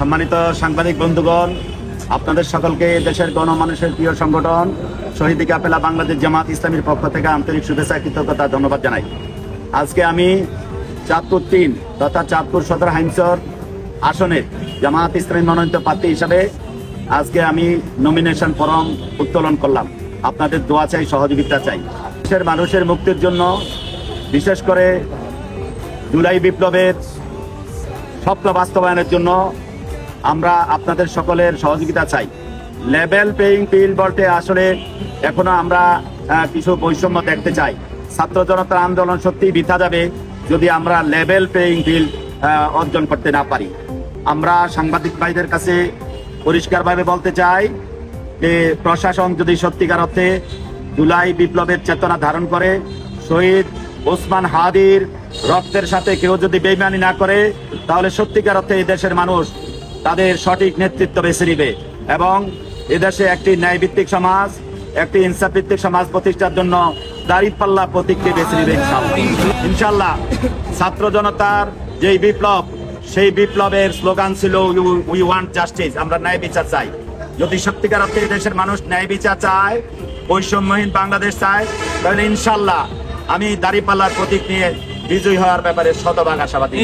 সম্মানিত সাংবাদিক বন্ধুগণ, আপনাদের সকলকে দেশের গণমানুষের প্রিয় সংগঠন, শহীদ কাপেলা বাংলাদেশ জামাত ইসলামীর পক্ষ থেকে আন্তরিক শুভেচ্ছা, কৃতজ্ঞতা, ধন্যবাদ জানাই। আজকে আমি চাঁদপুর তিন তথা চাঁদপুর সদর হাইমসর আসনে জামাত ইসলামী মনোনীত প্রার্থী হিসাবে আজকে আমি নমিনেশন ফরম উত্তোলন করলাম। আপনাদের দোয়া চাই, সহযোগিতা চাই। দেশের মানুষের মুক্তির জন্য বিশেষ করে জুলাই বিপ্লবের স্বপ্ন বাস্তবায়নের জন্য আমরা আপনাদের সকলের সহযোগিতা চাই। লেভেল পেইং ফিল্ড বলতে আসলে এখনও আমরা কিছু বৈষম্য দেখতে চাই। ছাত্র জনতার আন্দোলন সত্যি বৃথা যাবে যদি আমরা লেভেল পেইং ফিল্ড অর্জন করতে না পারি। আমরা সাংবাদিক ভাইদের কাছে পরিষ্কারভাবে বলতে চাই যে, প্রশাসন যদি সত্যিকার অর্থে জুলাই বিপ্লবের চেতনা ধারণ করে, শহীদ ওসমান হাদির রক্তের সাথে কেউ যদি বেইমানি না করে, তাহলে সত্যিকার অর্থে এই দেশের মানুষ তাদের সঠিক নেতৃত্ব বেছে নিবে এবং এদেশে একটি ন্যায়ভিত্তিক সমাজ, একটি ইনসাফ ভিত্তিক সমাজ প্রতিষ্ঠার জন্য দাঁড়িপাল্লা প্রতীককে বেছে নিবে ইনশাল্লাহ ছাত্র জনতার যেই বিপ্লব, সেই বিপ্লবের স্লোগান ছিল উই ওয়ান্ট জাস্টিস আমরা ন্যায় বিচার চাই। যদি সত্যিকার অর্থে দেশের মানুষ ন্যায় বিচার চায়, বৈষম্যহীন বাংলাদেশ চায়, তাহলে ইনশাল্লাহ আমি দাঁড়িপাল্লার প্রতীক নিয়ে বিজয়ী হওয়ার ব্যাপারে শতভাগ আশাবাদী।